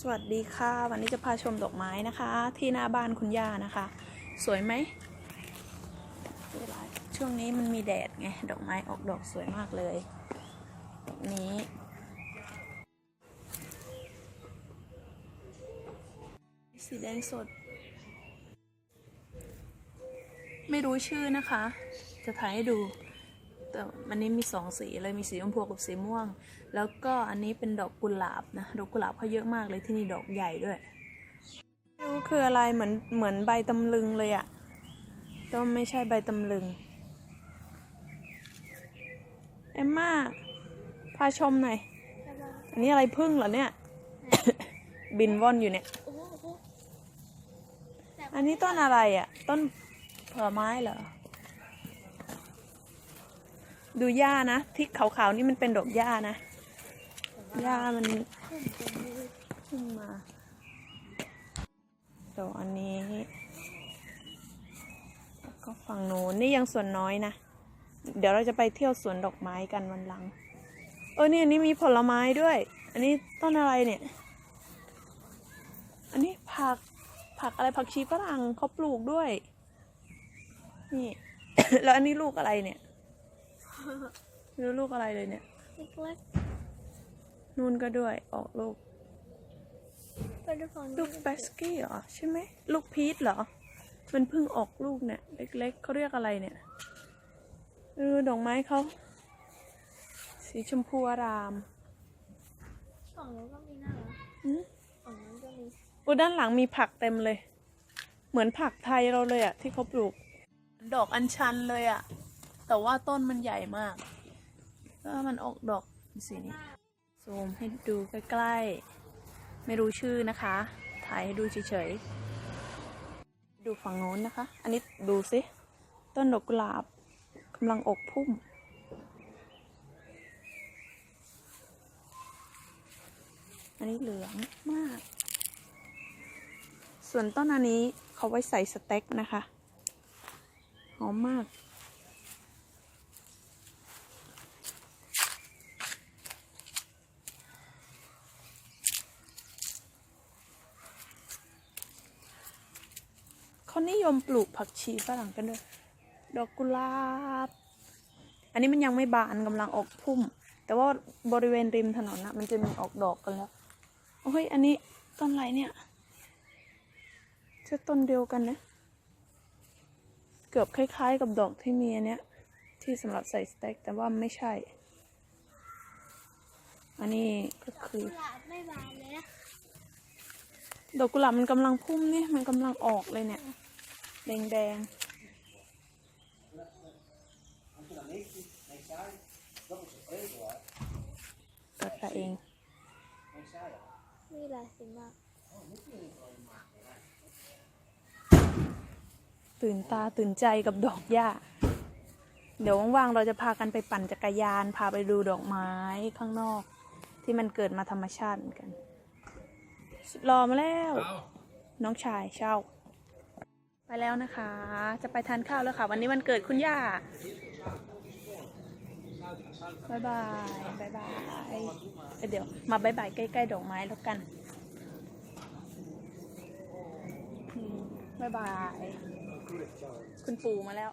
สวัสดีค่ะ วันนี้จะพาชมดอกไม้นะคะ ที่หน้าบ้านคุณย่านะคะ สวยไหมช่วงนี้มันมีแดดไงดอกไม้ออกดอกสวยมากเลยดอกนี้ สีแดงสด ไม่รู้ชื่อนะคะ จะถ่ายให้ดู แต่วันนี้มีสองสีเลยมีสีชมพูกับสีม่วง แล้วก็อันนี้เป็นดอกกุหลาบนะดอกกุหลาบเขาเยอะมากเลยที่นี่ดอกใหญ่ด้วยไม่รู้คืออะไรเหมือนเหมือนใบตำลึงเลยอะแต่ไม่ใช่ใบตำลึงเอมม่าพาชมหน่อยอันนี้อะไรพึ่งเหรอเนี่ย บินว่อนอยู่เนี่ย อันนี้ต้นอะไรอะ ต้นผลไม้เหรอ ดูหญ้านะที่ขาวๆนี่มันเป็นดอกหญ้านะหญ้ามันขึ้นมาดอกอันนี้ก็ฝั่งโน้นนี่ยังส่วนน้อยนะ เดี๋ยวเราจะไปเที่ยวสวนดอกไม้กันวันหลัง เออนี่อันนี้มีผลไม้ด้วย อันนี้ต้นอะไรเนี่ย อันนี้ผักผักอะไรผักชีฝรั่งเขาปลูกด้วย นี่ แล้วอันนี้ลูกอะไรเนี่ย ไม่รู้ลูกอะไรเลยเนี่ย เล็กนู่นก็ด้วยออกลูก ๆไปดูฝั่งลูนู้กนแบสกี้เหรอใช่ไหมลูกพีชเหรอ มันเพิ่งออกลูกเนี่ย เล็กๆเขาเรียกอะไรเนี่ยเออดอกไม้เขาสีชมพูอารามฝั่งนู้นก็มีหน้าเหรออืมฝั่งนู้นก็มีอุยด้านหลังมีผักเต็มเลย เหมือนผักไทยเราเลยอะที่เขาปลูก ดอกอัญชันเลยอะ แต่ว่าต้นมันใหญ่มาก ก็มันออกดอกสีนี้ซูมให้ดูใกล้ๆ ไม่รู้ชื่อนะคะ ถ่ายให้ดูเฉยๆ ดูฝั่งโน้นนะคะ อันนี้ดูสิ ต้นดอกกุหลาบกำลังอกพุ่ม อันนี้เหลืองมาก ส่วนต้นอันนี้เขาไว้ใส่สเต็กนะคะ หอมมาก เขานิยมปลูกผักชีฝรั่งกันด้วย ดอกกุหลาบ อันนี้มันยังไม่บานกำลังออกพุ่ม แต่ว่าบริเวณริมถนนนะมันจะมีออกดอกกันแล้วโอ้ยอันนี้ต้นอะไรเนี่ยใช่ต้นเดียวกันนะ เกือบคล้าย ๆ กับดอกที่มีอันเนี้ย ที่สำหรับใส่สเต็กแต่ว่าไม่ใช่ อันนี้ก็คือกุหลาบไม่บานเลยนะดอกกุหลาบมันกำลังพุ่มนี่มันกำลังออกเลยเนี่ย แดงๆตัดไปเองมีหลายสีมากตื่นตาตื่นใจกับดอกหญ้า เดี๋ยวว่างๆ เราจะพากันไปปั่นจักรยาน พาไปดูดอกไม้ข้างนอก ที่มันเกิดมาธรรมชาติเหมือนกัน รอมาแล้ว น้องชายเช่าไป แล้วนะคะ จะไปทานข้าวแล้วค่ะ วันนี้วันเกิดคุณย่าบายบายบายบายเดี๋ยว มาบายบายใกล้ๆดอกไม้แล้วกันบายบาย คุณปู่มาแล้ว